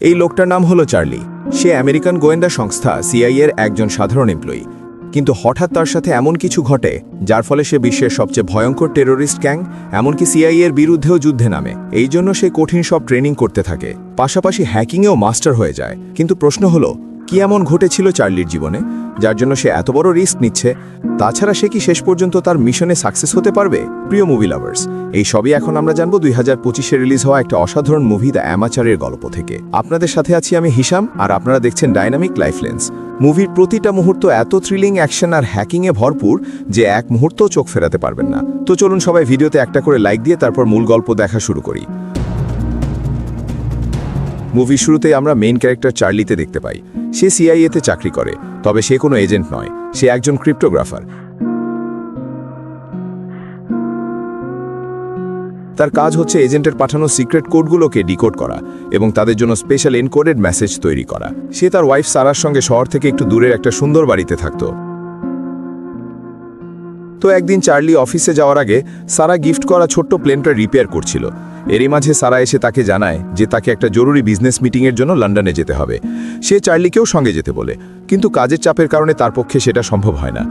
এই লোকটার নাম হলো চার্লি। সে আমেরিকান গোয়েন্দা সংস্থা সিআইএর একজন সাধারণ এমপ্লয়ি। কিন্তু হঠাৎ তার সাথে এমন কিছু ঘটে, যার ফলে সে বিশ্বের সবচেয়ে ভয়ঙ্কর টেরোরিস্ট গ্যাং, এমনকি সিআইএর বিরুদ্ধেও যুদ্ধে নামে। এই জন্য সে কঠিন সব ট্রেনিং করতে থাকে। পাশাপাশি হ্যাকিংয়েও মাস্টার হয়ে যায়। কিন্তু প্রশ্ন হলো কি এমন ঘটেছিল চার্লির জীবনে, যার জন্য সে এত বড় রিস্ক নিচ্ছে? তাছাড়া সে কি শেষ পর্যন্ত তার মিশনে সাকসেস হতে পারবে? প্রিয় মুভি লাভার্স, এই সবই এখন আমরা জানব দুই হাজার পঁচিশে রিলিজ হওয়া একটা অসাধারণ মুভি দ্য অ্যামাচারের গল্প থেকে। আপনাদের সাথে আছি আমি হিসাম আর আপনারা দেখছেন ডাইনামিক লাইফ লেন্স। মুভির প্রতিটা মুহূর্ত এত থ্রিলিং অ্যাকশন আর হ্যাকিংয়ে ভরপুর যে এক মুহূর্তও চোখ ফেরাতে পারবেন না। তো চলুন সবাই ভিডিওতে একটা করে লাইক দিয়ে তারপর মূল গল্প দেখা শুরু করি। মুভি শুরুতে আমরা মেইন ক্যারেক্টার চার্লিতে দেখতে পাই। সে সিআইএতে চাকরি করে, তবে সে কোনো এজেন্ট নয়, সে একজন ক্রিপ্টোগ্রাফার তার কাজ হচ্ছে এজেন্টের পাঠানো সিক্রেট কোডগুলোকে ডিকোড করা এবং তাদের জন্য স্পেশাল এনকোডেড মেসেজ তৈরি করা। সে তার ওয়াইফ সারার সঙ্গে শহর থেকে একটু দূরের একটা সুন্দর বাড়িতে থাকতো। তো একদিন চার্লি অফিসে যাওয়ার আগে সারা গিফট করা ছোট্ট প্লেনটা রিপেয়ার করছিল। এরই মাঝে সারা এসে তাকে জানায় যে তাকে একটা জরুরি বিজনেস মিটিংয়ের জন্য লন্ডনে যেতে হবে। সে চার্লিকেও সঙ্গে যেতে বলে, কিন্তু কাজের চাপের কারণে তার পক্ষে সেটা সম্ভব হয় না।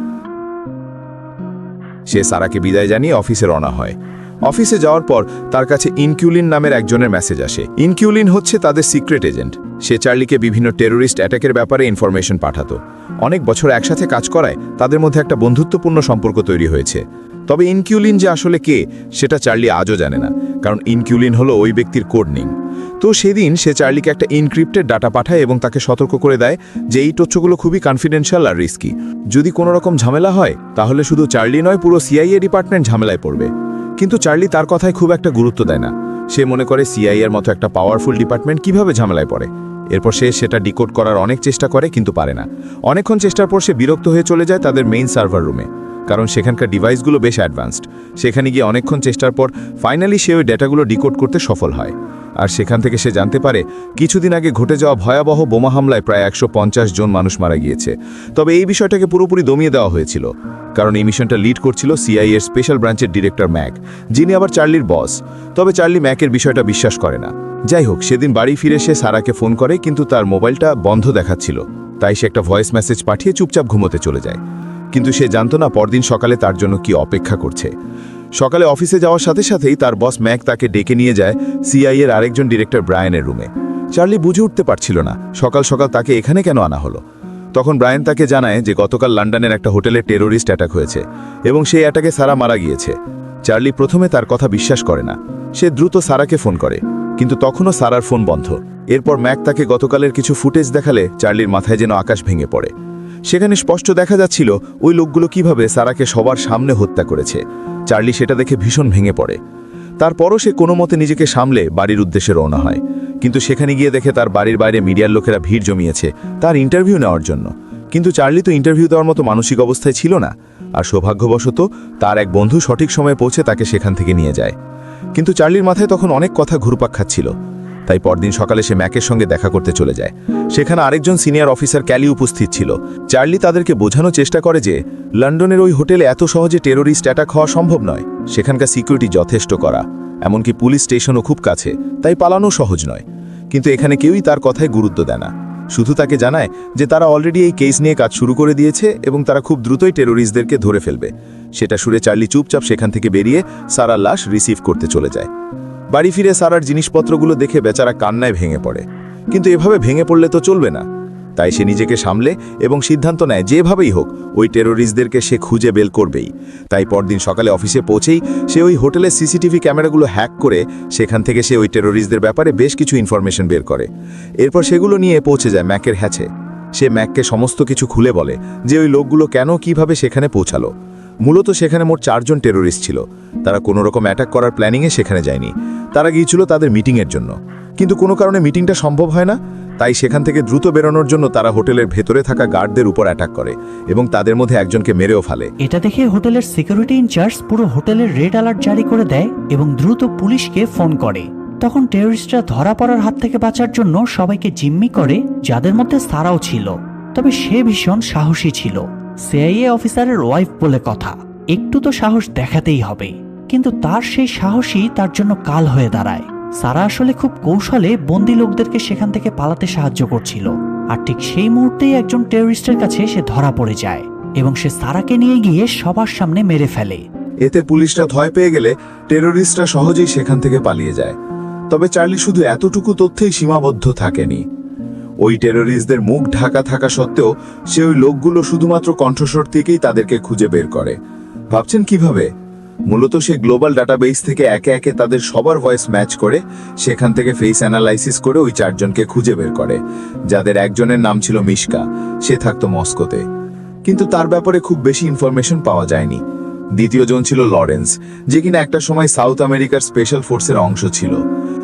সে সারাকে বিদায় জানিয়ে অফিসে রওনা হয়। অফিসে যাওয়ার পর তার কাছে ইনকিউলিন নামের একজনের মেসেজ আসে। ইনকিউলিন হচ্ছে তাদের সিক্রেট এজেন্ট। সে চার্লিকে বিভিন্ন টেরোরিস্ট অ্যাটাকের ব্যাপারে ইনফরমেশন পাঠাতো। অনেক বছর একসাথে কাজ করায় তাদের মধ্যে একটা বন্ধুত্বপূর্ণ সম্পর্ক তৈরি হয়েছে। তবে ইনকিউলিন যে আসলে কে, সেটা চার্লি আজও জানে না, কারণ ইনকিউলিন হলো ওই ব্যক্তির কোড নেই তো সেদিন সে চার্লিকে একটা ইনক্রিপ্টেড ডাটা পাঠায় এবং তাকে সতর্ক করে দেয় যে এই তথ্যগুলো খুবই কনফিডেন্সিয়াল আর রিস্কি যদি কোনো রকম ঝামেলা হয়, তাহলে শুধু চার্লি নয়, পুরো সিআইএ ডিপার্টমেন্ট ঝামেলায় পড়বে। কিন্তু চার্লি তার কথায় খুব একটা গুরুত্ব দেয় না। সে মনে করে সিআইএর মতো একটা পাওয়ারফুল ডিপার্টমেন্ট কীভাবে ঝামেলায় পড়ে? এরপর সে সেটা ডিকোড করার অনেক চেষ্টা করে, কিন্তু পারে না। অনেকক্ষণ চেষ্টার পর সে বিরক্ত হয়ে চলে যায় তাদের মেইন সার্ভার রুমে কারণ সেখানকার ডিভাইসগুলো বেশ অ্যাডভান্সড সেখানে গিয়ে অনেকক্ষণ চেষ্টার পর ফাইনালি সে ওই ডেটাগুলো ডিকোড করতে সফল হয়। আর সেখান থেকে সে জানতে পারে, কিছুদিন আগে ঘটে যাওয়া ভয়াবহ বোমা হামলায় প্রায় একশো পঞ্চাশ জন মানুষ মারা গিয়েছে। তবে এই বিষয়টাকে পুরোপুরি দমিয়ে দেওয়া হয়েছিল। কারণ এই মিশনটা লিড করছিল সিআইএর স্পেশাল ব্রাঞ্চের ডিরেক্টর ম্যাক, যিনি আবার চার্লির বস তবে চার্লি ম্যাকের বিষয়টা বিশ্বাস করে না। যাই হোক, সেদিন বাড়ি ফিরে সে সারাকে ফোন করে, কিন্তু তার মোবাইলটা বন্ধ দেখাচ্ছিল। তাই সে একটা ভয়েস মেসেজ পাঠিয়ে চুপচাপ ঘুমোতে চলে যায়। কিন্তু সে জানতো না পরদিন সকালে তার জন্য কি অপেক্ষা করছে। সকালে অফিসে যাওয়ার সাথে সাথেই তার বস ম্যাক তাকে ডেকে নিয়ে যায় সিআই এর আরেকজন ডিরেক্টর ব্রায়ানের রুমে। চার্লি বুঝে উঠতে পারছিল না, সকাল সকাল তাকে এখানে কেন আনা হলো? তখন ব্রায়ান তাকে জানায় যে গতকাল লন্ডনের একটা হোটেলে টেরোরিস্ট অ্যাটাক হয়েছে এবং সেই অ্যাটাকে সারা মারা গিয়েছে। চার্লি প্রথমে তার কথা বিশ্বাস করে না। সে দ্রুত সারাকে ফোন করে, কিন্তু তখনও সারার ফোন বন্ধ। এরপর ম্যাক তাকে গতকালের কিছু ফুটেজ দেখালে চার্লির মাথায় যেন আকাশ ভেঙে পড়ে। সেখানে স্পষ্ট দেখা যাচ্ছিল, ওই লোকগুলো কীভাবে সারাকে সবার সামনে হত্যা করেছে। চার্লি সেটা দেখে ভীষণ ভেঙে পড়ে। তারপরও সে কোনো মতে নিজেকে সামলে বাড়ির উদ্দেশ্যে রওনা হয়। কিন্তু সেখানে গিয়ে দেখে তার বাড়ির বাইরে মিডিয়ার লোকেরা ভিড় জমিয়েছে তার ইন্টারভিউ নেওয়ার জন্য। কিন্তু চার্লি তো ইন্টারভিউ দেওয়ার মতো মানসিক অবস্থায় ছিল না। আর সৌভাগ্যবশত তার এক বন্ধু সঠিক সময়ে পৌঁছে তাকে সেখান থেকে নিয়ে যায়। কিন্তু চার্লির মাথায় তখন অনেক কথা ঘুরপাক খাচ্ছিল। তাই পরদিন সকালে সে ম্যাকের সঙ্গে দেখা করতে চলে যায়। সেখানে আরেকজন সিনিয়র অফিসার ক্যালি উপস্থিত ছিল। চার্লি তাদেরকে বোঝানোর চেষ্টা করে যে, লন্ডনের ওই হোটেলে এত সহজে টেরোরিস্ট অ্যাটাক হওয়া সম্ভব নয়। সেখানকার সিকিউরিটি যথেষ্ট করা। এমনকি পুলিশ স্টেশনও খুব কাছে, তাই পালানো সহজ নয়। কিন্তু এখানে কেউই তার কথায় গুরুত্ব দেয় না। শুধু তাকে জানায় যে, তারা অলরেডি এই কেস নিয়ে কাজ শুরু করে দিয়েছে এবং তারা খুব দ্রুতই টেরোরিস্টদেরকে ধরে ফেলবে। সেটা শুনে চার্লি চুপচাপ সেখান থেকে বেরিয়ে সারা লাশ রিসিভ করতে চলে যায়। বাড়ি ফিরে সারার জিনিসপত্রগুলো দেখে বেচারা কান্নায় ভেঙে পড়ে। কিন্তু এভাবে ভেঙে পড়লে তো চলবে না। তাই সে নিজেকে সামলে এবং সিদ্ধান্ত নেয়, যেভাবেই হোক, ওই টেরোরিস্টদেরকে সে খুঁজে বেল করবেই। তাই পরদিন সকালে অফিসে পৌঁছেই সে ওই হোটেলের সিসিটিভি ক্যামেরাগুলো হ্যাক করে সেখান থেকে সে ওই টেরোরিস্টদের ব্যাপারে বেশ কিছু ইনফরমেশন বের করে। এরপর সেগুলো নিয়ে পৌঁছে যায় ম্যাকের হ্যাচে। সে ম্যাককে সমস্ত কিছু খুলে বলে যে ওই লোকগুলো কেন কীভাবে সেখানে পৌঁছালো। মূলত সেখানে মোট চারজন টেরোরিস্ট ছিল। তারা কোনো রকম অ্যাটাক করার প্ল্যানিংয়ে সেখানে যায়নি। তারা গিয়েছিল তাদের মিটিংয়ের জন্য। কিন্তু কোনো কারণে মিটিংটা সম্ভব হয় না। তাই সেখান থেকে দ্রুত বেরোনোর জন্য তারা হোটেলের ভেতরে থাকা গার্ডদের উপর অ্যাটাক করে এবং তাদের মধ্যে একজনকে মেরেও ফেলে। এটা দেখে হোটেলের সিকিউরিটি ইনচার্জ পুরো হোটেলের রেড অ্যালার্ট জারি করে দেয় এবং দ্রুত পুলিশকে ফোন করে। তখন টেররিস্টরা ধরা পড়ার হাত থেকে বাঁচার জন্য সবাইকে জিম্মি করে, যাদের মধ্যে সারাও ছিল। তবে সে ভীষণ সাহসী ছিল। সিআইএ অফিসারের ওয়াইফ বলে কথা। একটু তো সাহস দেখাতেই হবে। কিন্তু তার সেই সাহসী তার জন্য কাল হয়ে দাঁড়ায়। সারা আসলে খুব কৌশলে বন্দি লোকদেরকে সেখান থেকে পালাতে সাহায্য করছিল। আর ঠিক সেই মুহূর্তেই একজন টেররিস্টের কাছে সে ধরা পড়ে যায় এবং সে সারাকে নিয়ে গিয়ে সবার সামনে মেরে ফেলে। এতে পুলিশরা ভয় পেয়ে গেলে টেরোরিস্টরা সহজেই সেখান থেকে পালিয়ে যায়। তবে চার্লি শুধু এতটুকু তথ্যেই সীমাবদ্ধ থাকেনি। ওই টেরোরিস্টদের মুখ ঢাকা থাকা সত্ত্বেও সে ওই লোকগুলো শুধুমাত্র কণ্ঠস্বর থেকেই তাদেরকে খুঁজে বের করে। ভাবছেন কীভাবে? মূলত সে গ্লোবাল ডাটাবেস থেকে একে একে তাদের সবার ভয়েস ম্যাচ করে, সেখান থেকে ফেস অ্যানালাইসিস করে ওই চারজনকে খুঁজে বের করে, যাদের একজনের নাম ছিল মিশকা। সে থাকতো মস্কোতে। কিন্তু তার ব্যাপারে খুব বেশি ইনফরমেশন পাওয়া যায়নি। দ্বিতীয় জন ছিল লরেন্স, যে কিনা একটা সময় সাউথ আমেরিকার স্পেশাল ফোর্সের অংশ ছিল।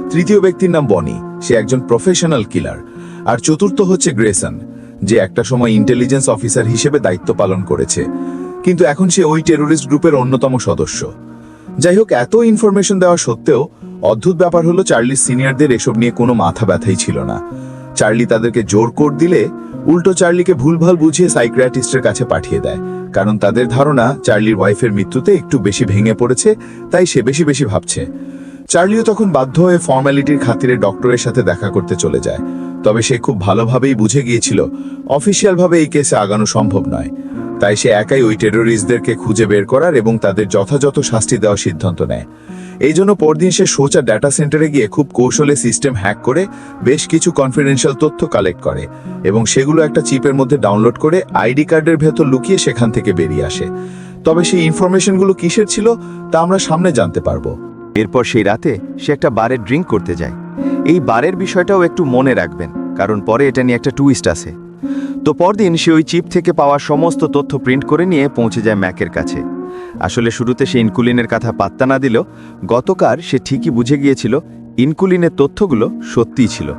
তৃতীয় ব্যক্তির নাম বনি, সে একজন প্রফেশনাল কিলার আর চতুর্থ হচ্ছে গ্রেসন, যে একটা সময় ইন্টেলিজেন্স অফিসার হিসেবে দায়িত্ব পালন করেছে। কিন্তু এখন সে ওই টেরোরিস্ট গ্রুপের অন্যতম সদস্য। যাই হোক, এত ইনফরমেশন দেওয়া সত্ত্বেও অদ্ভুত ব্যাপার হলো চার্লির সিনিয়রদের এসব নিয়ে কোনো মাথা ব্যথাই ছিল না। চার্লি তাদেরকে জোর কোড দিলে উল্টো চার্লিকে ভুলভাল বুঝিয়ে সাইক্রিয়াটিস্টের কাছে পাঠিয়ে দেয়। কারণ তাদের ধারণা, চার্লির ওয়াইফের মৃত্যুতে একটু বেশি ভেঙে পড়েছে, তাই সে বেশি বেশি ভাবছে। চার্লিও তখন বাধ্য হয়ে ফর্মালিটির খাতিরে ডক্টরের সাথে দেখা করতে চলে যায়। তবে সে খুব ভালোভাবেই বুঝে গিয়েছিল, অফিসিয়ালভাবে এই কেসে আগানো সম্ভব নয়। তাই সে একাই ওই টেরোরিস্টদেরকে খুঁজে বের করার এবং তাদের যথাযথ শাস্তি দেওয়ার সিদ্ধান্ত নেয়। এই জন্য পরদিন সে সোচা ডাটা সেন্টারে গিয়ে খুব কৌশলে সিস্টেম হ্যাক করে বেশ কিছু কনফিডেন্সিয়াল তথ্য কালেক্ট করে এবং সেগুলো একটা চিপের মধ্যে ডাউনলোড করে আইডি কার্ডের ভেতর লুকিয়ে সেখান থেকে বেরিয়ে আসে। তবে সেই ইনফরমেশনগুলো কিসের ছিল তা আমরা সামনে জানতে পারব। এরপর সেই রাতে সে একটা বারে ড্রিঙ্ক করতে যায়। এই বারের বিষয়টাও একটু মনে রাখবেন, কারণ পরে এটা নিয়ে একটা টুইস্ট আছে। তো পরদিন সে ওই চিপ থেকে পাওয়া সমস্ত তথ্য প্রিন্ট করে নিয়ে পৌঁছে যায় ম্যাকের কাছে। আসলে শুরুতে সে ইনকুলিনের কথা পাত্তা না দিলেও গতকাল সে ঠিকই বুঝে গিয়েছিল ইনকুলিনের তথ্যগুলো সত্যিই ছিল।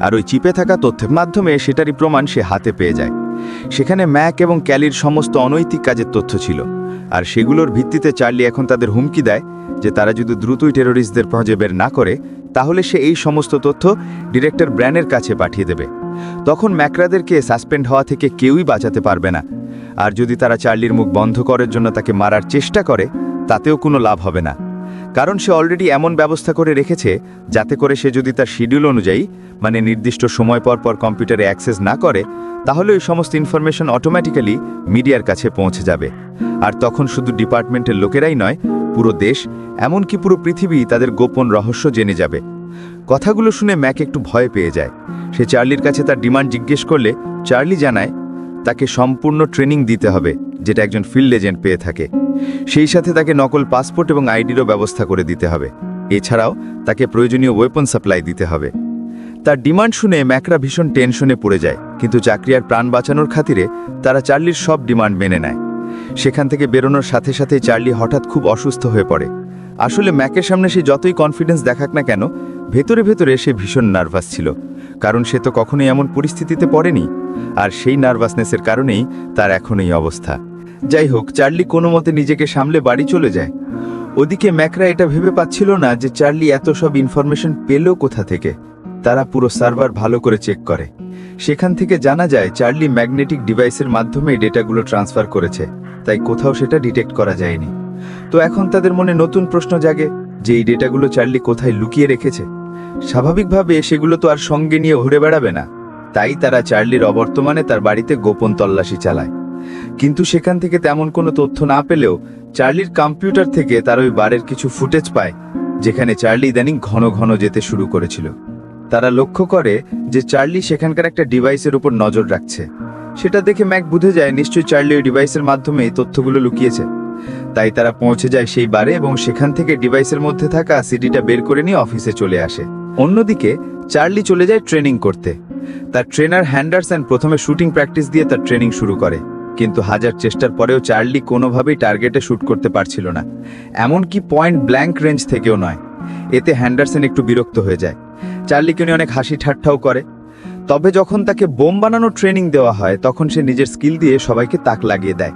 আর ওই চিপে থাকা তথ্যের মাধ্যমে সেটারই প্রমাণ সে হাতে পেয়ে যায়। সেখানে ম্যাক এবং ক্যালির সমস্ত অনৈতিক কাজের তথ্য ছিল। আর সেগুলোর ভিত্তিতে চার্লি এখন তাদের হুমকি দেয় যে তারা যদি দ্রুতই টেরোরিস্টদের খুঁজে বের না করে, তাহলে সে এই সমস্ত তথ্য ডিরেক্টর ব্র্যানের কাছে পাঠিয়ে দেবে। তখন ম্যাকরাদেরকে সাসপেন্ড হওয়া থেকে কেউই বাঁচাতে পারবে না। আর যদি তারা চার্লির মুখ বন্ধ করার জন্য তাকে মারার চেষ্টা করে, তাতেও কোনো লাভ হবে না। কারণ সে অলরেডি এমন ব্যবস্থা করে রেখেছে, যাতে করে সে যদি তার শিডিউল অনুযায়ী মানে নির্দিষ্ট সময় পর পর কম্পিউটারে অ্যাক্সেস না করে, তাহলে ওই সমস্ত ইনফরমেশন অটোমেটিক্যালি মিডিয়ার কাছে পৌঁছে যাবে। আর তখন শুধু ডিপার্টমেন্টের লোকেরাই নয় পুরো দেশ, এমনকি পুরো পৃথিবী তাদের গোপন রহস্য জেনে যাবে। কথাগুলো শুনে ম্যাক একটু ভয় পেয়ে যায়। সে চার্লির কাছে তার ডিমান্ড জিজ্ঞেস করলে চার্লি জানায়, তাকে সম্পূর্ণ ট্রেনিং দিতে হবে, যেটা একজন ফিল্ড এজেন্ট পেয়ে থাকে। সেই সাথে তাকে নকল পাসপোর্ট এবং আইডিরও ব্যবস্থা করে দিতে হবে। এছাড়াও তাকে প্রয়োজনীয় ওয়েপন সাপ্লাই দিতে হবে। তার ডিমান্ড শুনে ম্যাকরা ভীষণ টেনশনে পড়ে যায়, কিন্তু চাকরি আর প্রাণ বাঁচানোর খাতিরে তারা চার্লির সব ডিমান্ড মেনে নেয়। সেখান থেকে বেরোনোর সাথে সাথে চার্লি হঠাৎ খুব অসুস্থ হয়ে পড়ে। আসলে ম্যাকের সামনে সে যতই কনফিডেন্স দেখাক না কেন, ভেতরে ভেতরে সে ভীষণ নার্ভাস ছিল, কারণ সে তো কখনোই এমন পরিস্থিতিতে পড়েনি, আর সেই নার্ভাসনেসের কারণেই তার এখন এই অবস্থা। যাই হোক, চার্লি কোনো মতে নিজেকে সামলে বাড়ি চলে যায়। ওদিকে ম্যাকরা এটা ভেবে পাচ্ছিল না যে চার্লি এত সব ইনফরমেশন পেল কোথা থেকে। তারা পুরো সার্ভার ভালো করে চেক করে। সেখান থেকে জানা যায়, চার্লি ম্যাগনেটিক ডিভাইসের মাধ্যমে ডেটাগুলো ট্রান্সফার করেছে। তাই কোথাও সেটা ডিটেক্ট করা যায়নি। তো এখন তাদের মনে নতুন প্রশ্ন জাগে যে এই ডেটাগুলো চার্লি কোথায় লুকিয়ে রেখেছে। স্বাভাবিকভাবে সেগুলো তো আর সঙ্গে নিয়ে ঘুরে বেড়াবে না। তাই তারা চার্লির অবর্তমানে তার বাড়িতে গোপন তল্লাশি চালায়। কিন্তু সেখান থেকে তেমন কোনো তথ্য না পেলেও চার্লির কম্পিউটার থেকে তার ওই বারের কিছু ফুটেজ পায়, যেখানে চার্লি ইদানিং ঘন ঘন যেতে শুরু করেছিল। তারা লক্ষ্য করে যে চার্লি সেখানকার একটা ডিভাইসের উপর নজর রাখছে। সেটা দেখে ম্যাক বুঝে যায় নিশ্চয়ই চার্লি ওই ডিভাইসের মাধ্যমে এই তথ্যগুলো লুকিয়েছে। তাই তারা পৌঁছে যায় সেই বারে এবং সেখান থেকে ডিভাইসের মধ্যে থাকা সিডিটা বের করে নিয়ে অফিসে চলে আসে। অন্যদিকে, চার্লি চলে যায় ট্রেনিং করতে। তার ট্রেনার হ্যান্ডারসন প্রথমে শুটিং প্র্যাকটিস দিয়ে তার ট্রেনিং শুরু করে। কিন্তু হাজার চেষ্টার পরেও চার্লি কোনোভাবেই টার্গেটে শুট করতে পারছিল না। এমনকি পয়েন্ট ব্ল্যাঙ্ক রেঞ্জ থেকেও নয়। এতে হ্যান্ডারসন একটু বিরক্ত হয়ে যায়। চার্লিকে নিয়ে অনেক হাসি ঠাট্টাও করে। তবে যখন তাকে বোম বানানোর ট্রেনিং দেওয়া হয়, তখন সে নিজের স্কিল দিয়ে সবাইকে তাক লাগিয়ে দেয়।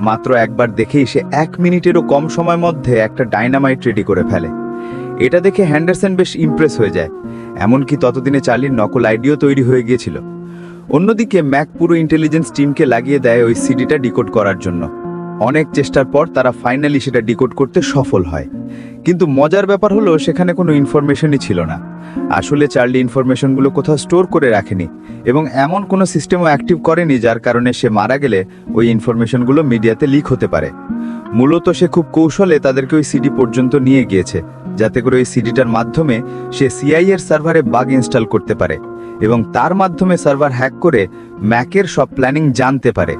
মাত্র একবার দেখেই সে এক মিনিটেরও কম সময়ের মধ্যে একটা ডাইনামাইট রেডি করে ফেলে। এটা দেখে হ্যান্ডারসন বেশ ইমপ্রেস হয়ে যায়। এমনকি ততদিনে চার্লির নকল আইডিও তৈরি হয়ে গিয়েছিল। অন্যদিকে ম্যাক পুরো ইন্টেলিজেন্স টিমকে লাগিয়ে দেয় ওই সিডিটা ডিকোড করার জন্য। অনেক চেষ্টার পর তারা ফাইনালি সেটা ডিকোড করতে সফল হয়। কিন্তু মজার ব্যাপার হলো, সেখানে কোনো ইনফরমেশনই ছিল না। আসলে চার্লি ইনফরমেশনগুলো কোথাও স্টোর করে রাখেনি এবং এমন কোনো সিস্টেমও অ্যাক্টিভ করেনি যার কারণে সে মারা গেলে ওই ইনফরমেশনগুলো মিডিয়াতে লিক হতে পারে। মূলত সে খুব কৌশলে তাদেরকে ওই সিডি পর্যন্ত নিয়ে গিয়েছে, যাতে করে ওই সিডিটার মাধ্যমে সে সিআই এর সার্ভারে বাগ ইনস্টল করতে পারে এবং তার মাধ্যমে সার্ভার হ্যাক করে ম্যাকের সব প্ল্যানিং জানতে পারে।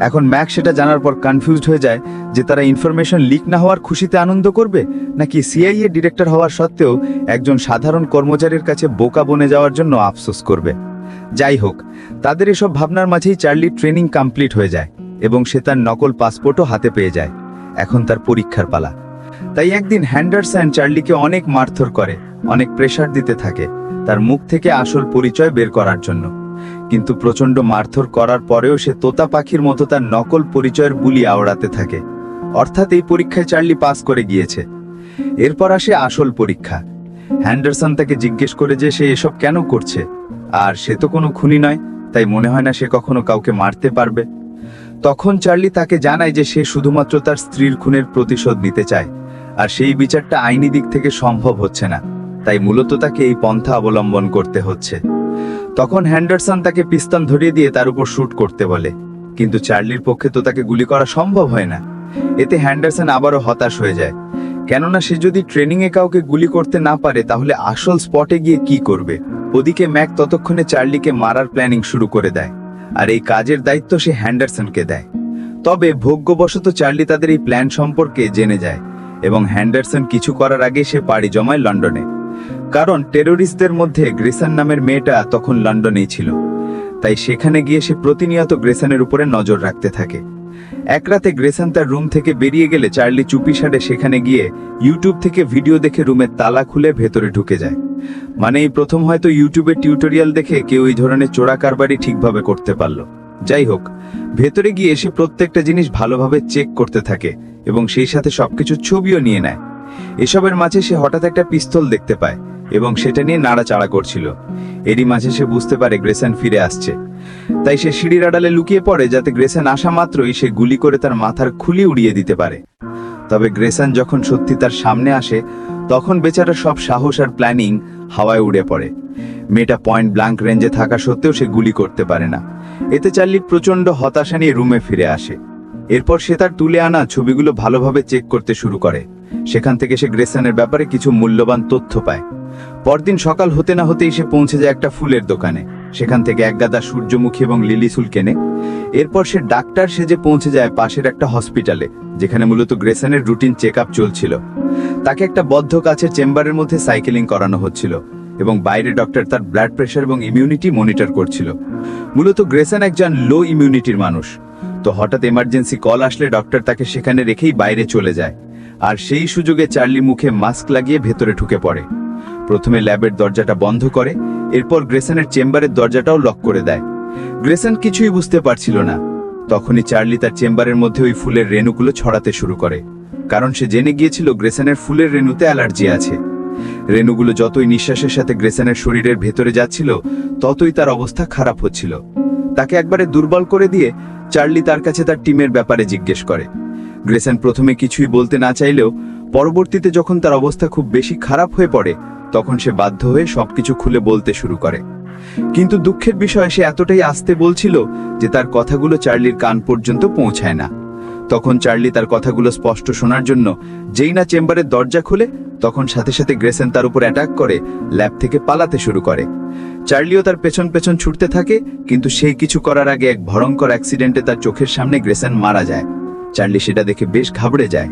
এখন ম্যাক সেটা জানার পর কনফিউজড হয়ে যায় যে তারা ইনফরমেশন লিক না হওয়ার খুশিতে আনন্দ করবে? নাকি সিআইএ ডিরেক্টর হওয়ার সত্ত্বেও একজন সাধারণ কর্মচারীর কাছে বোকা বনে যাওয়ার জন্য আফসোস করবে? যাই হোক, তাদের এসব ভাবনার মাঝেই চার্লি ট্রেনিং কমপ্লিট হয়ে যায় এবং সে তার নকল পাসপোর্টও হাতে পেয়ে যায়। এখন তার পরীক্ষার পালা। তাই একদিন হ্যান্ডারসন চার্লিকে অনেক মারধর করে, অনেক প্রেশার দিতে থাকে, তার মুখ থেকে আসল পরিচয় বের করার জন্য। কিন্তু প্রচণ্ড মারধর করার পরেও সে তোতা পাখির মতো তার নকল পরিচয়ের বুলি আওড়াতে থাকে। অর্থাৎ এই পরীক্ষায় চার্লি পাস করে গিয়েছে। এরপর আসে আসল পরীক্ষা। হ্যান্ডারসন তাকে জিজ্ঞেস করে যে সে এসব কেন করছে? আর সে তো কোনো খুনি নয়, তাই মনে হয় না সে কখনো কাউকে মারতে পারবে। তখন চার্লি তাকে জানায় যে সে শুধুমাত্র তার স্ত্রীর খুনের প্রতিশোধ নিতে চায়, আর সেই বিচারটা আইনি দিক থেকে সম্ভব হচ্ছে না, তাই মূলত তাকে এই পন্থা অবলম্বন করতে হচ্ছে। তখন হ্যান্ডারসন তাকে পিস্তল ধরিয়ে দিয়ে তার উপর শ্যুট করতে বলে। কিন্তু চার্লির পক্ষে তো তাকে গুলি করা সম্ভব হয় না। এতে হ্যান্ডারসন আবারও হতাশ হয়ে যায়। কেননা সে যদি ট্রেনিংয়ে কাউকে গুলি করতে না পারে, তাহলে আসল স্পটে গিয়ে কি করবে? ওদিকে ম্যাক ততক্ষণে চার্লিকে মারার প্ল্যানিং শুরু করে দেয়, আর এই কাজের দায়িত্ব সে হ্যান্ডারসনকে দেয়। তবে ভোগ্যবশত চার্লি তাদের এই প্ল্যান সম্পর্কে জেনে যায়, এবং হ্যান্ডারসন কিছু করার আগে সে পাড়ি জমায় লন্ডনে। কারণ টেরোরিস্টদের মধ্যে গ্রেসান নামের মেয়েটা তখন লন্ডনেই ছিল। তাই সেখানে গিয়ে সে প্রতিনিয়ত গ্রেসানের উপরে নজর রাখতে থাকে। এক রাতে গ্রেসান তার রুম থেকে বেরিয়ে গেলে চার্লি চুপি সারে সেখানে গিয়ে ইউটিউব থেকে ভিডিও দেখে রুমের তালা খুলে ভেতরে ঢুকে যায়। মানে এই প্রথম হয়তো ইউটিউবে টিউটোরিয়াল দেখে কেউ এই ধরনের চোরা কারবারি ঠিকভাবে করতে পারল। যাই হোক, ভেতরে গিয়ে সে প্রত্যেকটা জিনিস ভালোভাবে চেক করতে থাকে এবং সেই সাথে সবকিছু ছবিও নিয়ে নেয়। এসবের মাঝে সে হঠাৎ একটা পিস্তল দেখতে পায়। এবং সেটা নিয়ে নাড়াচাড়া করছিল। এরই মাঝে সে বুঝতে পারে গ্রেসান ফিরে আসছে। তাই সে সিঁড়ির আড়ালে লুকিয়ে পড়ে যাতে গ্রেসান আসা মাত্রই সে গুলি করে তার মাথার খুলি উড়িয়ে দিতে পারে। তবে গ্রেসান যখন সত্যি তার সামনে আসে, তখন বেচারা সব সাহস আর প্ল্যানিং হাওয়ায় উড়ে পড়ে। মেয়েটা পয়েন্ট ব্ল্যাঙ্ক রেঞ্জে থাকা সত্ত্বেও সে গুলি করতে পারে না। এতে চার্লি প্রচণ্ড হতাশা নিয়ে রুমে ফিরে আসে। এরপর সে তার তুলে আনা ছবিগুলো ভালোভাবে চেক করতে শুরু করে। সেখান থেকে সে গ্রেসানের ব্যাপারে কিছু মূল্যবান তথ্য পায়। পরদিন সকাল হতে না হতেই সে পৌঁছে যায় একটা ফুলের দোকানে। সেখান থেকে এক গাদা সূর্যমুখী এবং লিলি ফুল কেনে। এরপর সে ডাক্তার সেজে পৌঁছে যায় পাশের একটা হসপিটালে, যেখানে মূলত গ্রেসানের রুটিন চেক চলছিল। তাকে একটা বদ্ধ কাছের চেম্বারের মধ্যে সাইকেলিং করানো হচ্ছিল এবং বাইরে ডক্টর তার ব্লাড প্রেশার এবং ইমিউনিটি মনিটর করছিল। মূলত গ্রেসান একজন লো ইমিউনিটির মানুষ। তো হঠাৎ এমার্জেন্সি কল আসলে ডক্টর তাকে সেখানে রেখেই বাইরে চলে যায়। আর সেই সুযোগে চার্লি মুখে মাস্ক লাগিয়ে ভেতরে ঢুকে পড়ে। প্রথমে ল্যাবের দরজাটা বন্ধ করে, এরপর গ্রেসানের চেম্বারের দরজাটাও লক করে দেয়। গ্রেসান কিছুই বুঝতে পারছিল না। তখনই চার্লি তার চেম্বারের মধ্যে ওই ফুলের রেণুগুলো ছড়াতে শুরু করে, কারণ সে জেনে গিয়েছিল গ্রেসানের ফুলের রেণুতে অ্যালার্জি আছে। রেণুগুলো যতই নিঃশ্বাসের সাথে গ্রেসানের শরীরের ভেতরে যাচ্ছিল, ততই তার অবস্থা খারাপ হচ্ছিল। তাকে একবারে দুর্বল করে দিয়ে চার্লি তার কাছে তার টিমের ব্যাপারে জিজ্ঞেস করে। গ্রেসান প্রথমে কিছুই বলতে না চাইলেও পরবর্তীতে যখন তার অবস্থা খুব বেশি খারাপ হয়ে পড়ে, তখন সে বাধ্য হয়ে সবকিছু খুলে বলতে শুরু করে। কিন্তু দুঃখের বিষয়, সে এতটাই আস্তে বলছিল যে তার কথাগুলো চার্লির কান পর্যন্ত পৌঁছায় না। তখন চার্লি তার কথাগুলো স্পষ্ট শোনার জন্য যেই না চেম্বারের দরজা খুলে, তখন সাথে সাথে গ্রেসেন তার উপর অ্যাটাক করে ল্যাব থেকে পালাতে শুরু করে। চার্লিও তার পেছন পেছন ছুটতে থাকে, কিন্তু সেই কিছু করার আগে এক ভয়ঙ্কর অ্যাক্সিডেন্টে তার চোখের সামনে গ্রেসেন মারা যায়। চার্লি সেটা দেখে বেশ ঘাবড়ে যায়।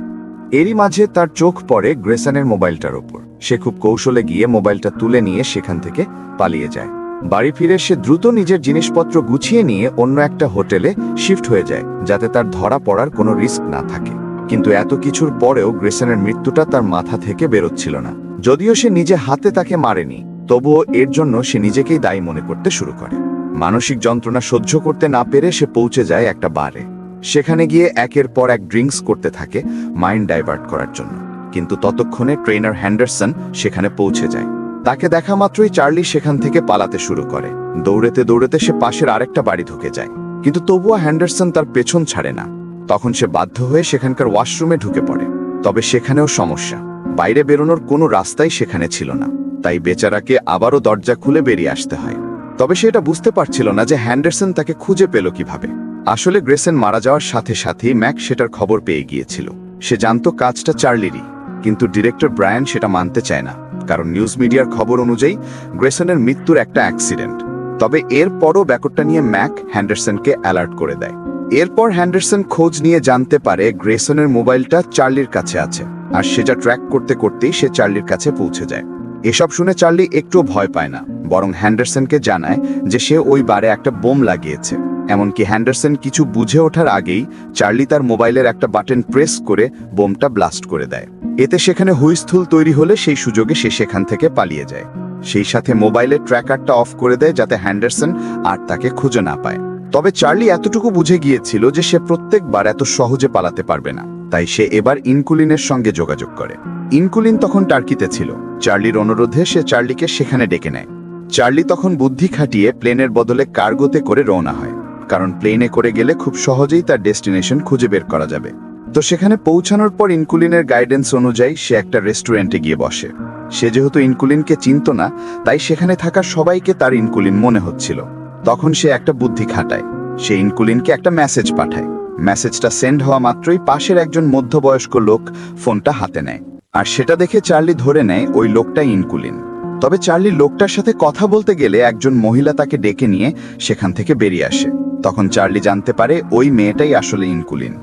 এরই মাঝে তার চোখ পড়ে গ্রেসানের মোবাইলটার ওপর। সে খুব কৌশলে গিয়ে মোবাইলটা তুলে নিয়ে সেখান থেকে পালিয়ে যায়। বাড়ি ফিরে সে দ্রুত নিজের জিনিসপত্র গুছিয়ে নিয়ে অন্য একটা হোটেলে শিফট হয়ে যায়, যাতে তার ধরা পড়ার কোনো রিস্ক না থাকে। কিন্তু এত কিছুর পরেও গ্রেসানের মৃত্যুটা তার মাথা থেকে বেরোচ্ছিল না। যদিও সে নিজে হাতে তাকে মারেনি, তবুও এর জন্য সে নিজেকেই দায়ী মনে করতে শুরু করে। মানসিক যন্ত্রণা সহ্য করতে না পেরে সে পৌঁছে যায় একটা বারে। সেখানে গিয়ে একের পর এক ড্রিঙ্কস করতে থাকে মাইন্ড ডাইভার্ট করার জন্য। কিন্তু ততক্ষণে ট্রেনার হ্যান্ডারসন সেখানে পৌঁছে যায়। তাকে দেখা মাত্রই চার্লি সেখান থেকে পালাতে শুরু করে। দৌড়েতে দৌড়েতে সে পাশের আরেকটা বাড়ি ঢুকে যায়। কিন্তু তবুও হ্যান্ডারসন তার পেছন ছাড়ে না। তখন সে বাধ্য হয়ে সেখানকার ওয়াশরুমে ঢুকে পড়ে। তবে সেখানেও সমস্যা। বাইরে বেরোনোর কোনো রাস্তাই সেখানে ছিল না। তাই বেচারাকে আবারও দরজা খুলে বেরিয়ে আসতে হয়। তবে সে এটা বুঝতে পারছিল না যে হ্যান্ডারসন তাকে খুঁজে পেল কীভাবে। আসলে গ্রেসেন মারা যাওয়ার সাথে সাথেই ম্যাক সেটার খবর পেয়ে গিয়েছিল। সে জানতো কাজটা চার্লিরই, কিন্তু ডিরেক্টর ব্রায়ান সেটা মানতে চায় না, কারণ নিউজ মিডিয়ার খবর অনুযায়ী গ্রেসনের মৃত্যুর একটা অ্যাক্সিডেন্ট। তবে এরপরও ব্যাপারটা নিয়ে ম্যাক হ্যান্ডারসনকে অ্যালার্ট করে দেয়। এরপর হ্যান্ডারসন খোঁজ নিয়ে জানতে পারে গ্রেসনের মোবাইলটা চার্লির কাছে আছে, আর সেটা ট্র্যাক করতে করতেই সে চার্লির কাছে পৌঁছে যায়। এসব শুনে চার্লি একটুও ভয় পায় না, বরং হ্যান্ডারসনকে জানায় যে সে ওই বারে একটা বোম লাগিয়েছে। এমনকি হ্যান্ডারসন কিছু বুঝে ওঠার আগেই চার্লি তার মোবাইলের একটা বাটন প্রেস করে বোমটা ব্লাস্ট করে দেয়। এতে সেখানে হুইস্থুল তৈরি হলে সেই সুযোগে সে সেখান থেকে পালিয়ে যায়। সেই সাথে মোবাইলের ট্র্যাকারটা অফ করে দেয় যাতে হ্যান্ডারসন আর তাকে খুঁজে না পায়। তবে চার্লি এতটুকু বুঝে গিয়েছিল যে সে প্রত্যেকবার এত সহজে পালাতে পারবে না। তাই সে এবার ইনকুলিনের সঙ্গে যোগাযোগ করে। ইনকুলিন তখন টার্কিতে ছিল। চার্লির অনুরোধে সে চার্লিকে সেখানে ডেকে নেয়। চার্লি তখন বুদ্ধি খাটিয়ে প্লেনের বদলে কার্গোতে করে রওনা হয়। কারণ প্লেনে করে গেলে খুব সহজেই তার ডেস্টিনেশন খুঁজে বের করা যাবে। তো সেখানে পৌঁছানোর পর ইনকুলিনের গাইডেন্স অনুযায়ী সে একটা রেস্টুরেন্টে গিয়ে বসে। সে যেহেতু ইনকুলিনকে চিনত না, তাই সেখানে থাকা সবাইকে তার ইনকুলিন মনে হচ্ছিল। তখন সে একটা বুদ্ধি খাটায়। সে ইনকুলিনকে একটা মেসেজ পাঠায়। মেসেজটা সেন্ড হওয়া মাত্রই পাশের একজন মধ্যবয়স্ক লোক ফোনটা হাতে নেয়। আর সেটা দেখে চার্লি ধরে নেয় ওই লোকটাই ইনকুলিন। তবে চার্লি লোকটার সাথে কথা বলতে গেলে একজন মহিলা তাকে ডেকে নিয়ে সেখান থেকে বেরিয়ে আসে। তখন চার্লি জানতে পারে ওই মেয়েটাই আসলে ইনকুলিন।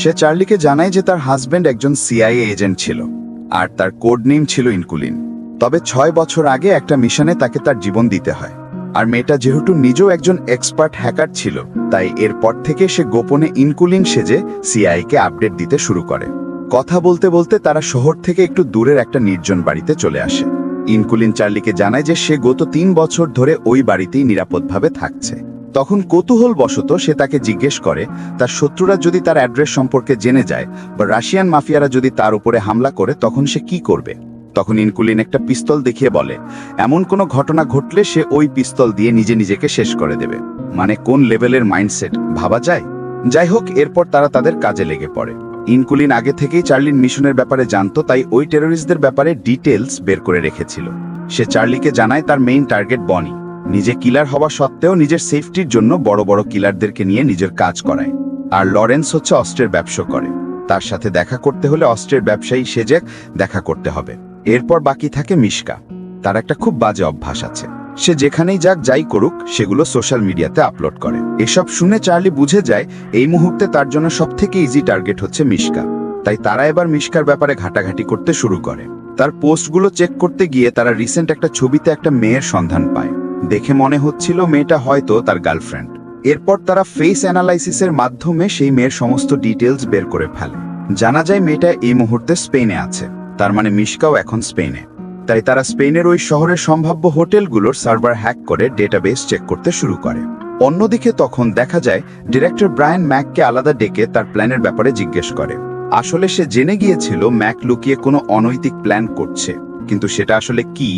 সে চার্লিকে জানায় যে তার হাজবেন্ড একজন সিআইএ এজেন্ট ছিল, আর তার কোড নেম ছিল ইনকুলিন। তবে ছয় বছর আগে একটা মিশনে তাকে তার জীবন দিতে হয়। আর মেয়েটা যেহেতু নিজেও একজন এক্সপার্ট হ্যাকার ছিল, তাই এরপর থেকে সে গোপনে ইনকুলিন সেজে সিআইকে আপডেট দিতে শুরু করে। কথা বলতে বলতে তারা শহর থেকে একটু দূরের একটা নির্জন বাড়িতে চলে আসে। ইনকুলিন চার্লিকে জানায় যে সে গত তিন বছর ধরে ওই বাড়িতেই নিরাপদভাবে থাকছে। তখন কৌতূহল বশত সে তাকে জিজ্ঞেস করে, তার শত্রুরা যদি তার অ্যাড্রেস সম্পর্কে জেনে যায় বা রাশিয়ান মাফিয়ারা যদি তার উপরে হামলা করে, তখন সে কি করবে? তখন ইনকুলিন একটা পিস্তল দেখিয়ে বলে, এমন কোনো ঘটনা ঘটলে সে ওই পিস্তল দিয়ে নিজে নিজেকে শেষ করে দেবে। মানে কোন লেভেলের মাইন্ডসেট, ভাবা যায়? যাই হোক, এরপর তারা তাদের কাজে লেগে পড়ে। ইনকুলিন আগে থেকেই চার্লিন মিশনের ব্যাপারে জানতো, তাই ওই টেররিস্টদের ব্যাপারে ডিটেলস বের করে রেখেছিল। সে চার্লিকে জানায় তার মেইন টার্গেট বনি। নিজে কিলার হওয়া সত্ত্বেও নিজের সেফটির জন্য বড় বড় কিলারদেরকে নিয়ে নিজের কাজ করায়। আর লরেন্স হচ্ছে অস্ত্রের ব্যবসা করে। তার সাথে দেখা করতে হলে অস্ত্রের ব্যবসায়ী সেজেক দেখা করতে হবে। এরপর বাকি থাকে মিশকা। তার একটা খুব বাজে অভ্যাস আছে। সে যেখানেই যাক যাই করুক, সেগুলো সোশ্যাল মিডিয়াতে আপলোড করে। এসব শুনে চার্লি বুঝে যায়, এই মুহূর্তে তার জন্য সবথেকে ইজি টার্গেট হচ্ছে মিশকা। তাই তারা এবার মিশকার ব্যাপারে ঘাটাঘাটি করতে শুরু করে। তার পোস্টগুলো চেক করতে গিয়ে তারা রিসেন্ট একটা ছবিতে একটা মেয়ের সন্ধান পায়। দেখে মনে হচ্ছিল মেয়েটা হয়তো তার গার্লফ্রেন্ড। এরপর তারা ফেস অ্যানালাইসিসের মাধ্যমে সেই মেয়ের সমস্ত ডিটেলস বের করে ফেলে। জানা যায় মেয়েটা এই মুহূর্তে স্পেনে আছে। তার মানে মিশকাও এখন স্পেনে। তাই তারা স্পেনের ওই শহরের সম্ভাব্য হোটেলগুলোর সার্ভার হ্যাক করে ডেটাবেস চেক করতে শুরু করে। অন্যদিকে তখন দেখা যায়, ডিরেক্টর ব্রায়ান ম্যাককে আলাদা ডেকে তার প্ল্যানের ব্যাপারে জিজ্ঞেস করে। আসলে সে জেনে গিয়েছিল ম্যাক লুকিয়ে কোনো অনৈতিক প্ল্যান করছে। কিন্তু সেটা আসলে কি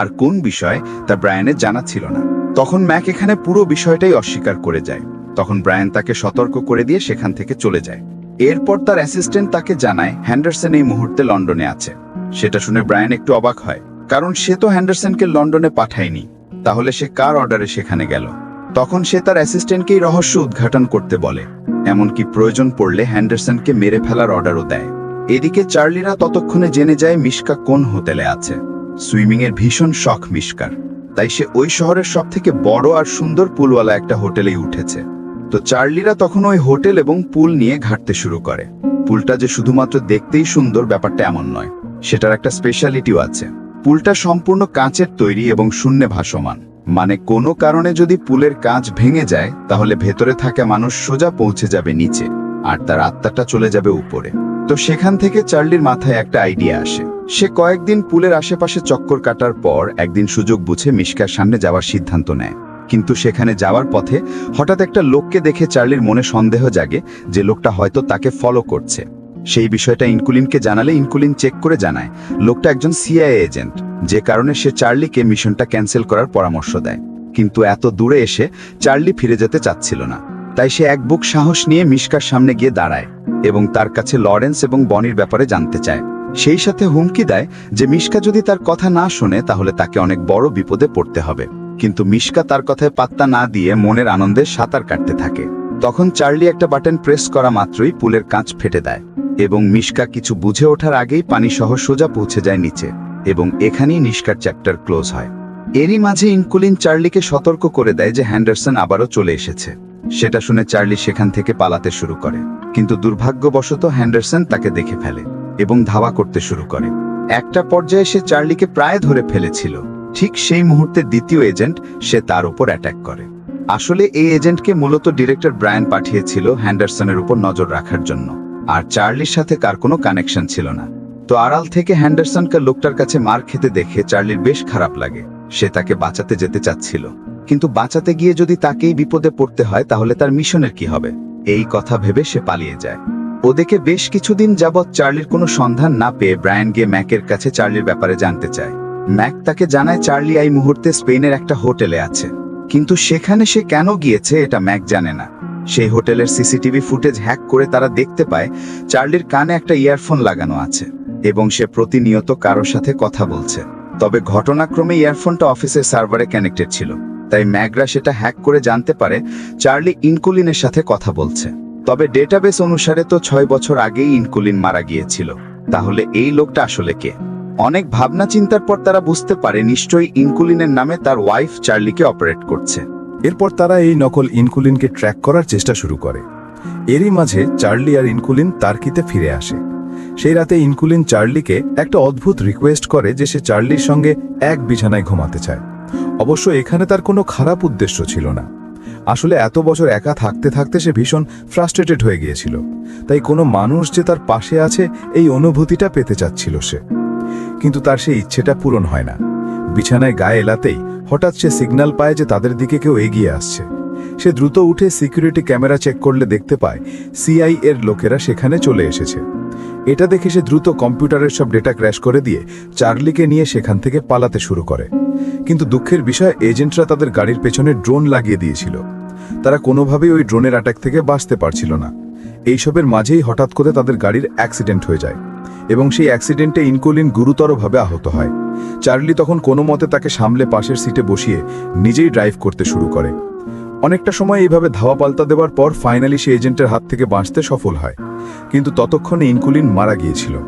আর কোন বিষয় তা ব্রায়ানের জানা ছিল না। তখন ম্যাক এখানে পুরো বিষয়টাই অস্বীকার করে যায়। তখন ব্রায়ান তাকে সতর্ক করে দিয়ে সেখান থেকে চলে যায়। এরপর তার অ্যাসিস্ট্যান্ট তাকে জানায়, হ্যান্ডারসন এই মুহূর্তে লন্ডনে আছে। সেটা শুনে ব্রায়ান একটু অবাক হয়, কারণ সে তো হ্যান্ডারসনকে লন্ডনে পাঠায়নি। তাহলে সে কার অর্ডারে সেখানে গেল? তখন সে তার অ্যাসিস্ট্যান্টকেই রহস্য উদ্ঘাটন করতে বলে, এমনকি প্রয়োজন পড়লে হ্যান্ডারসনকে মেরে ফেলার অর্ডারও দেয়। এদিকে চার্লিরা ততক্ষণে জেনে যায় মিশকা কোন হোটেলে আছে। সুইমিং এর ভীষণ শখ মিশকার। তাই সে ওই শহরের সব থেকে বড় আর সুন্দর পুলওয়ালা একটা হোটেলেই উঠেছে। তো চার্লিরা তখন ওই হোটেল এবং পুল নিয়ে ঘাটতে শুরু করে। পুলটা যে শুধুমাত্র দেখতেই সুন্দর ব্যাপারটা এমন নয়, সেটার একটা স্পেশালিটিও আছে। পুলটা সম্পূর্ণ কাঁচের তৈরি এবং শূন্যে ভাসমান। মানে কোনো কারণে যদি পুলের কাঁচ ভেঙে যায়, তাহলে ভেতরে থাকা মানুষ সোজা পৌঁছে যাবে নিচে, আর তার আত্মাটা চলে যাবে উপরে। তো সেখান থেকে চার্লির মাথায় একটা আইডিয়া আসে। সে কয়েকদিন পুলের আশেপাশে চক্কর কাটার পর একদিন সুযোগ বুঝে মিশকার সামনে যাওয়ার সিদ্ধান্ত নেয়। কিন্তু সেখানে যাওয়ার পথে হঠাৎ একটা লোককে দেখে চার্লির মনে সন্দেহ জাগে যে লোকটা হয়তো তাকে ফলো করছে। সেই বিষয়টা ইনকুলিনকে জানালে ইনকুলিন চেক করে জানায়, লোকটা একজন সিআইএ এজেন্ট যে কারণে সে চার্লিকে মিশনটা ক্যান্সেল করার পরামর্শ দেয়। কিন্তু এত দূরে এসে চার্লি ফিরে যেতে চাচ্ছিল না। তাই সে এক বুক সাহস নিয়ে মিশকার সামনে গিয়ে দাঁড়ায় এবং তার কাছে লরেন্স এবং বনির ব্যাপারে জানতে চায়। সেই সাথে হুমকি দেয় যে মিশকা যদি তার কথা না শোনে, তাহলে তাকে অনেক বড় বিপদে পড়তে হবে। কিন্তু মিশকা তার কথায় পাত্তা না দিয়ে মনের আনন্দে সাঁতার কাটতে থাকে। তখন চার্লি একটা বাটন প্রেস করা মাত্রই পুলের কাঁচ ফেটে দেয় এবং মিশকা কিছু বুঝে ওঠার আগেই পানি সহ সোজা পৌঁছে যায় নিচে এবং এখানেই নিষ্কার চ্যাপ্টার ক্লোজ হয়। এরই মাঝে ইনকুলিন চার্লিকে সতর্ক করে দেয় যে হ্যান্ডারসন আবারও চলে এসেছে। সেটা শুনে চার্লি সেখান থেকে পালাতে শুরু করে। কিন্তু দুর্ভাগ্যবশত হ্যান্ডারসন তাকে দেখে ফেলে এবং ধাওয়া করতে শুরু করে। একটা পর্যায়ে সে চার্লিকে প্রায় ধরে ফেলেছিল। ঠিক সেই মুহূর্তে দ্বিতীয় এজেন্ট সে তার উপর অ্যাটাক করে। আসলে এই এজেন্টকে মূলত ডিরেক্টর ব্রায়ান পাঠিয়েছিল হ্যান্ডারসনের উপর নজর রাখার জন্য। আর চার্লির সাথে কার কোনো কানেকশন ছিল না। তো আড়াল থেকে হ্যান্ডারসনকে লোকটার কাছে মার খেতে দেখে চার্লির বেশ খারাপ লাগে। সে তাকে বাঁচাতে যেতে চাচ্ছিল। কিন্তু বাঁচাতে গিয়ে যদি তাকেই বিপদে পড়তে হয়, তাহলে তার মিশনের কি হবে? এই কথা ভেবে সে পালিয়ে যায়। ওদেরকে বেশ কিছুদিন যাবৎ চার্লির কোনো সন্ধান না পেয়ে ব্রায়ান গিয়ে ম্যাকের কাছে চার্লির ব্যাপারে জানতে চায়। ম্যাক তাকে জানায় চার্লি এই মুহূর্তে স্পেনের একটা হোটেলে আছে। কিন্তু সেখানে সে কেন গিয়েছে এটা ম্যাক জানে না। সেই হোটেলের সিসিটিভি ফুটেজ হ্যাক করে তারা দেখতে পায় চার্লির কানে একটা ইয়ারফোন লাগানো আছে এবং সে প্রতিনিয়ত কারোর সাথে কথা বলছে। তবে ঘটনাক্রমে ইয়ারফোনটা অফিসের সার্ভারে কানেক্টেড ছিল। তাই ম্যাগরা সেটা হ্যাক করে জানতে পারে চার্লি ইনকুলিনের সাথে কথা বলছে। তবে ডেটাবেস অনুসারে তো ছয় বছর আগেই ইনকুলিন মারা গিয়েছিল। তাহলে এই লোকটা আসলে কে? অনেক ভাবনা চিন্তার পর তারা বুঝতে পারে নিশ্চয়ই ইনকুলিনের নামে তার ওয়াইফ চার্লিকে অপারেট করছে। এরপর তারা এই নকল ইনকুলিনকে ট্র্যাক করার চেষ্টা শুরু করে। এরই মাঝে চার্লি আর ইনকুলিন তার্কিতে ফিরে আসে। সেই রাতে ইনকুলিন চার্লিকে একটা অদ্ভুত রিকোয়েস্ট করে যে সে চার্লির সঙ্গে এক বিছানায় ঘুমাতে চায়। অবশ্য এখানে তার কোনো খারাপ উদ্দেশ্য ছিল না। আসলে এত বছর একা থাকতে থাকতে সে ভীষণ ফ্রাস্ট্রেটেড হয়ে গিয়েছিল। তাই কোনো মানুষ যে তার পাশে আছে, এই অনুভূতিটা পেতে চাচ্ছিল সে। কিন্তু তার সেই ইচ্ছেটা পূরণ হয় না। বিছানায় গায়ে এলাতেই হঠাৎ সে সিগন্যাল পায় যে তাদের দিকে কেউ এগিয়ে আসছে। সে দ্রুত উঠে সিকিউরিটি ক্যামেরা চেক করলে দেখতে পায় সিআই এর লোকেরা সেখানে চলে এসেছে। এটা দেখে সে দ্রুত কম্পিউটারের সব ডেটা ক্র্যাশ করে দিয়ে চার্লিকে নিয়ে সেখান থেকে পালাতে শুরু করে। কিন্তু দুঃখের বিষয়, এজেন্টরা তাদের গাড়ির পেছনে ড্রোন লাগিয়ে দিয়েছিল। তারা কোনোভাবেই ওই ড্রোনের অ্যাটাক থেকে বাঁচতে পারছিল না। এইসবের মাঝেই হঠাৎ করে তাদের গাড়ির অ্যাক্সিডেন্ট হয়ে যায় এবং সেই অ্যাক্সিডেন্টে ইনকোলিন গুরুতরভাবে আহত হয়। চার্লি তখন কোনো মতে তাকে সামলে পাশের সিটে বসিয়ে নিজেই ড্রাইভ করতে শুরু করে। অনেকটা সময় এইভাবে ধাওয়া পাল্টা দেওয়ার পর ফাইনালি সে এজেন্টের হাত থেকে বাঁচতে সফল হয়। কিন্তু ততক্ষণে ইনকুলিন মারা গিয়েছিল।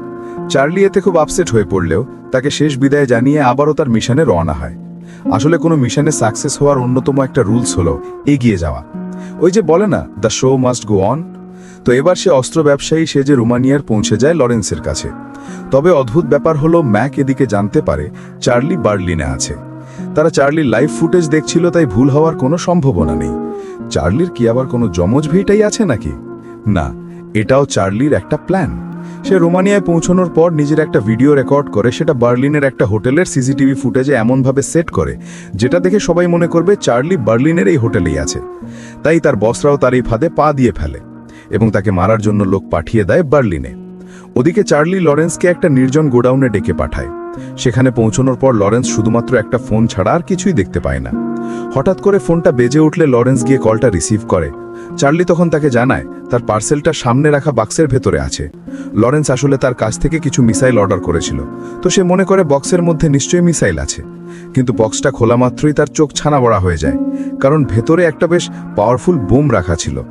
চার্লি এতে খুব আপসেট হয়ে পড়লেও তাকে শেষ বিদায় জানিয়ে আবারও তার মিশনে রওনা হয়। আসলে কোনো মিশনে সাকসেস হওয়ার অন্যতম একটা রুলস হলো এগিয়ে যাওয়া। ওই যে বলে না the show must go on তো এবার সে অস্ত্র ব্যবসায়ী সে যে রোমানিয়ার পৌঁছে যায় লরেন্সের কাছে। তবে অদ্ভুত ব্যাপার হলো ম্যাক এদিকে জানতে পারে চার্লি বার্লিনে আছে। তারা চার্লির লাইভ ফুটেজ দেখছিল, তাই ভুল হওয়ার কোনো সম্ভাবনা নেই। চার্লির কি আবার কোনো জমজ ভিটাই আছে নাকি? না, এটাও চার্লির একটা প্ল্যান। সে রোমানিয়ায় পৌঁছানোর পর নিজের একটা ভিডিও রেকর্ড করে, সেটা বার্লিনের একটা হোটেলের সিসিটিভি ফুটেজে এমনভাবে সেট করে, যেটা দেখে সবাই মনে করবে চার্লি বার্লিনের এই হোটেলেই আছে। তাই তার বসরাও তার এই ফাঁদে পা দিয়ে ফেলে এবং তাকে মারার জন্য লোক পাঠিয়ে দেয় বার্লিনে। ওদিকে চার্লি লরেন্সকে একটা নির্জন গোডাউনে ডেকে পাঠায়। সেখানে পৌঁছানোর পর লরেন্স শুধুমাত্র একটা ফোন ছাড়া আর কিছুই দেখতে পায় না। হঠাৎ করে ফোনটা বেজে উঠলে লরেন্স গিয়ে কলটা রিসিভ করে। চার্লি তখন তাকে জানায়, তার পার্সেলটা সামনে রাখা বাক্সের ভেতরে আছে। লরেন্স আসলে তার কাছ থেকে কিছু মিসাইল অর্ডার করেছিল। তো সে মনে করে বক্সের মধ্যে নিশ্চয়ই মিসাইল আছে। কিন্তু বক্সটা খোলা মাত্রই তার চোখ ছানা বড়া হয়ে যায়। কারণ ভেতরে একটা বেশ পাওয়ারফুল বোম রাখা ছিল।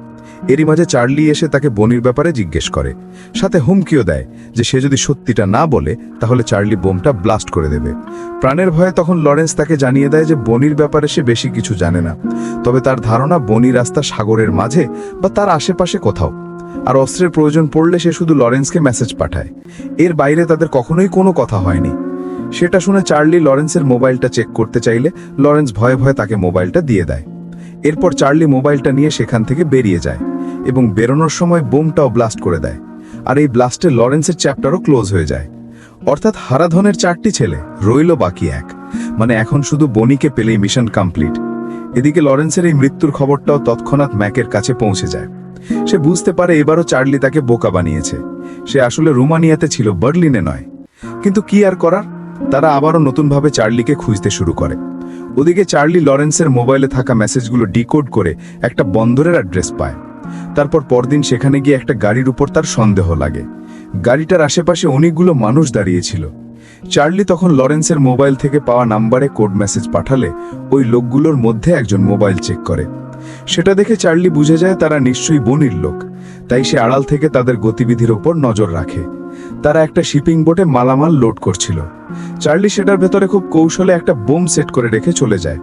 এরই মাঝে চার্লি এসে তাকে বনির ব্যাপারে জিজ্ঞেস করে। সাথে হুমকিও দেয় যে সে যদি সত্যিটা না বলে, তাহলে চার্লি বোমটা ব্লাস্ট করে দেবে। প্রাণের ভয়ে তখন লরেন্স তাকে জানিয়ে দেয় যে বনির ব্যাপারে সে বেশি কিছু জানে না। তবে তার ধারণা বনি রাস্তা সাগরের মাঝে বা তার আশেপাশে কোথাও। আর অস্ত্রের প্রয়োজন পড়লে সে শুধু লরেন্সকে মেসেজ পাঠায়। এর বাইরে তাদের কখনোই কোনো কথা হয়নি। সেটা শুনে চার্লি লরেন্সের মোবাইলটা চেক করতে চাইলে লরেন্স ভয়ে ভয়ে তাকে মোবাইলটা দিয়ে দেয়। এরপর চার্লি মোবাইলটা নিয়ে সেখান থেকে বেরিয়ে যায়। এবং বেরোনোর সময় বোমটাও ব্লাস্ট করে দেয়। আর এই ব্লাস্টে লরেন্সের চ্যাপ্টারও ক্লোজ হয়ে যায়। অর্থাৎ হারাধনের চারটি ছেলে, রইল বাকি এক। মানে এখন শুধু বনিকে পেলেই মিশন কমপ্লিট এদিকে লরেন্সের এই মৃত্যুর খবরটাও তৎক্ষণাৎ ম্যাকের কাছে পৌঁছে যায়। সে বুঝতে পারে এবারও চার্লি তাকে বোকা বানিয়েছে। সে আসলে রোমানিয়াতে ছিল, বার্লিনে নয়। কিন্তু কি আর করার? তারা আবারও নতুনভাবে চার্লিকে খুঁজতে শুরু করে। ওদিকে চার্লি লরেন্সের মোবাইলে থাকা মেসেজগুলো ডিকোড করে একটা বন্দরের অ্যাড্রেস পায়। তারপর পরদিন সেখানে গিয়ে একটা গাড়ির উপর তার সন্দেহ লাগে। গাড়িটার আশেপাশে অনেকগুলো মানুষ দাঁড়িয়েছিল। চার্লি তখন লরেন্সের মোবাইল থেকে পাওয়া নাম্বারে কোড মেসেজ পাঠালে ওই লোকগুলোর মধ্যে একজন মোবাইল চেক করে। সেটা দেখে চার্লি বুঝে যায় তারা নিশ্চয়ই বনির লোক, তাই সে আড়াল থেকে তাদের গতিবিধির ওপর নজর রাখে। তারা একটা শিপিং বোটে মালামাল লোড করছিল। চার্লি সেটার ভেতরে খুব কৌশলে একটা বোম সেট করে রেখে চলে যায়।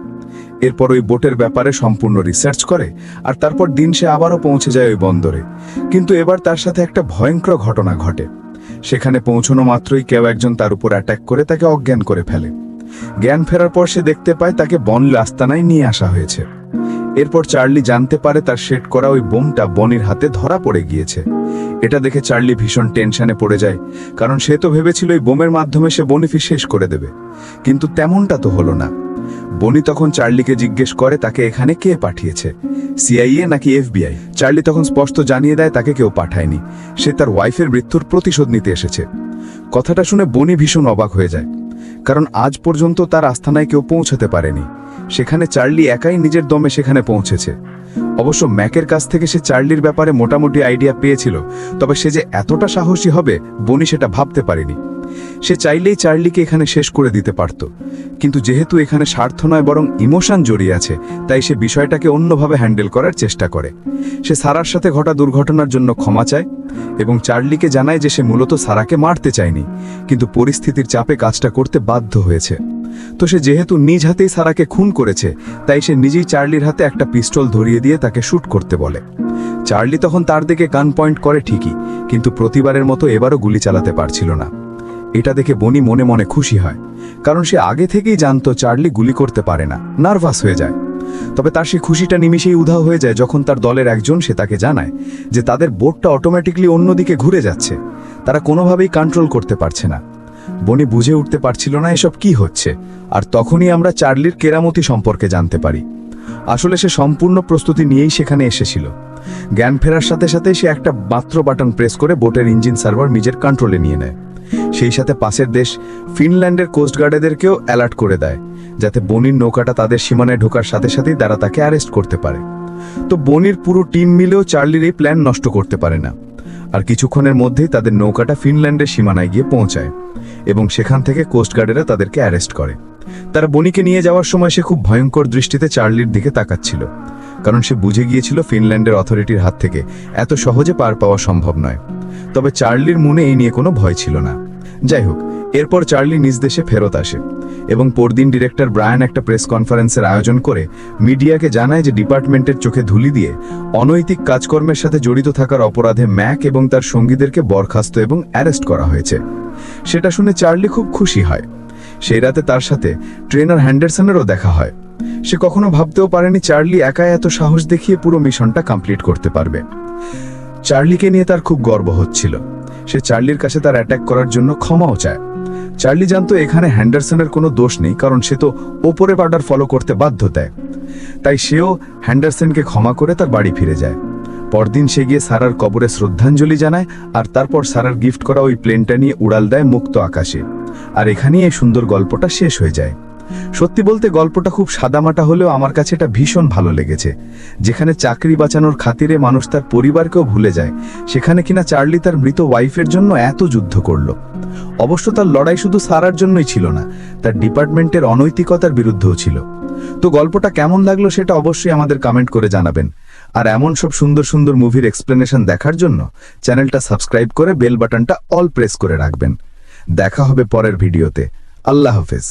এরপর ওই বোটের ব্যাপারে সম্পূর্ণ রিসার্চ করে, আর তারপর দিন সে আবারও পৌঁছে যায় ওই বন্দরে। কিন্তু এবার তার সাথে একটা ভয়ঙ্কর ঘটনা ঘটে। সেখানে পৌঁছানো মাত্রই কেউ একজন তার উপর অ্যাটাক করে তাকে অজ্ঞান করে ফেলে। জ্ঞান ফেরার পর সে দেখতে পায় তাকে বন আস্তানায় নিয়ে আসা হয়েছে। এরপর চার্লি জানতে পারে তার সেট করা ওই বোমটা বনির হাতে ধরা পড়ে গিয়েছে। এটা দেখে চার্লি ভীষণ টেনশনে পড়ে যায়, কারণ সে তো ভেবেছিল ওই বোমের মাধ্যমে সে বনিফি শেষ করে দেবে। কিন্তু তেমনটা তো হলো না। বনি তখন চার্লিকে জিজ্ঞেস করে, তাকে এখানে কে পাঠিয়েছে? সিআইএ নাকি এফবিআই? চার্লি তখন স্পষ্ট জানিয়ে দেয়, তাকে কেউ পাঠায়নি। সে তার ওয়াইফের মৃত্যুর প্রতিশোধ নিতে এসেছে। কথাটা শুনে বনি ভীষণ অবাক হয়ে যায়, কারণ আজ পর্যন্ত তার আস্থানায় কেউ পৌঁছাতে পারেনি। সেখানে চার্লি একাই নিজের দমে সেখানে পৌঁছেছে। অবশ্য ম্যাকের কাছ থেকে সে চার্লির ব্যাপারে মোটামুটি আইডিয়া পেয়েছিল, তবে সে যে এতটা সাহসী হবে, বনি সেটা ভাবতে পারেনি। সে চাইলেই চার্লিকে এখানে শেষ করে দিতে পারত, কিন্তু যেহেতু এখানে স্বার্থ নয় বরং ইমোশন জড়িয়ে আছে, তাই সে বিষয়টাকে অন্যভাবে হ্যান্ডেল করার চেষ্টা করে। সে সারার সাথে ঘটা দুর্ঘটনার জন্য ক্ষমা চায় এবং চার্লিকে জানায় যে সে মূলত সারাকে মারতে চায়নি, কিন্তু পরিস্থিতির চাপে কাজটা করতে বাধ্য হয়েছে। তো সে যেহেতু নিজ হাতেই সারাকে খুন করেছে, তাই সে নিজেই চার্লির হাতে একটা পিস্তল ধরিয়ে দিয়ে তাকে শ্যুট করতে বলে। চার্লি তখন তার দিকে গান পয়েন্ট করে ঠিকই, কিন্তু প্রতিবারের মতো এবারও গুলি চালাতে পারছিল না। এটা দেখে বনি মনে মনে খুশি হয়, কারণ সে আগে থেকেই জানতো চার্লি গুলি করতে পারে না, নার্ভাস হয়ে যায়। তবে তার সেই খুশিটা নিমিষেই উধাও হয়ে যায় যখন তার দলের একজন সে তাকে জানায় যে তাদের বোটটা অটোমেটিকলি অন্যদিকে ঘুরে যাচ্ছে, তারা কোনোভাবেই কন্ট্রোল করতে পারছে না। বনি বুঝে উঠতে পারছিল না এসব কি হচ্ছে, আর তখনই আমরা চার্লির কেরামতি সম্পর্কে জানতে পারি। আসলে সে সম্পূর্ণ প্রস্তুতি নিয়েই সেখানে এসেছিল। জ্ঞান ফেরার সাথে সাথে সে একটা মাত্র বাটন প্রেস করে বোটের ইঞ্জিন সার্ভার নিজের কন্ট্রোলে নিয়ে নেয়। সেই সাথে পাশের দেশ ফিনল্যান্ডের কোস্টগার্ডেদেরকেও অ্যালার্ট করে দেয়, যাতে বনির নৌকাটা তাদের সীমানায় ঢোকার সাথে সাথেই তারা তাকে অ্যারেস্ট করতে পারে। তো বনির পুরো টিম মিলেও চার্লির এই প্ল্যান নষ্ট করতে পারে না। আর কিছুক্ষণের মধ্যেই তাদের নৌকাটা ফিনল্যান্ডের সীমানায় গিয়ে পৌঁছায় এবং সেখান থেকে কোস্টগার্ডেরা তাদেরকে অ্যারেস্ট করে। তারা বনিকে নিয়ে যাওয়ার সময় সে খুব ভয়ঙ্কর দৃষ্টিতে চার্লির দিকে তাকাচ্ছিল, কারণ সে বুঝে গিয়েছিল ফিনল্যান্ডের অথরিটির হাত থেকে এত সহজে পার পাওয়া সম্ভব নয়। তবে চার্লির মনে এই নিয়ে কোনো ভয় ছিল না। যাই হোক, এরপর চার্লি নিজ দেশে ফেরত আসে। এবং পরদিন ডিরেক্টর ব্রায়ান একটা প্রেস কনফারেন্সের আয়োজন করে মিডিয়াকে জানায় যে ডিপার্টমেন্টের চোখে ধুলি দিয়ে অনৈতিক কাজকর্মের সাথে জড়িত থাকার অপরাধে ম্যাক এবং তার সঙ্গীদেরকে বরখাস্ত এবং অ্যারেস্ট করা হয়েছে। সেটা শুনে চার্লি খুব খুশি হয়। সেই রাতে তার সাথে ট্রেনার হ্যান্ডারসনেরও দেখা হয়। সে কখনো ভাবতেও পারেনি চার্লি একাই এত সাহস দেখিয়ে পুরো মিশনটা কমপ্লিট করতে পারবে। চার্লিকে নিয়ে তার খুব গর্ব হচ্ছিল। সে চার্লির কাছে তার অ্যাটাক করার জন্য ক্ষমাও চায়। চার্লি জানতো এখানে হ্যান্ডারসনের কোনো দোষ নেই, কারণ সে তো ওপরে অর্ডার ফলো করতে বাধ্য দেয়। তাই সেও হ্যান্ডারসনকে ক্ষমা করে তার বাড়ি ফিরে যায়। পরদিন সে গিয়ে সারার কবরে শ্রদ্ধাঞ্জলি জানায়, আর তারপর সারার গিফট করা ওই প্লেনটা নিয়ে উড়াল দেয় মুক্ত আকাশে। আর এখানেই এই সুন্দর গল্পটা শেষ হয়ে যায়। সত্যি বলতে গল্পটা খুব সাদামাটা হলেও আমার কাছে এটা ভীষণ ভালো লেগেছে। যেখানে চাকরি বাঁচানোর খাতিরে মানুষ তার পরিবারকেও ভুলে যায়, সেখানে কিনা চার্লি তার মৃত ওয়াইফের জন্য এত যুদ্ধ করল। অবশ্য তার লড়াই শুধু সারার জন্যই ছিল না, তার ডিপার্টমেন্টের অনৈতিকতার বিরুদ্ধেও ছিল। তো গল্পটা কেমন লাগল সেটা অবশ্যই আমাদের কমেন্ট করে জানাবেন। আর এমন সব সুন্দর সুন্দর মুভির এক্সপ্লেনেশন দেখার জন্য চ্যানেলটা সাবস্ক্রাইব করে বেল বাটনটা অল প্রেস করে রাখবেন। দেখা হবে পরের ভিডিওতে আল্লাহ হাফেজ।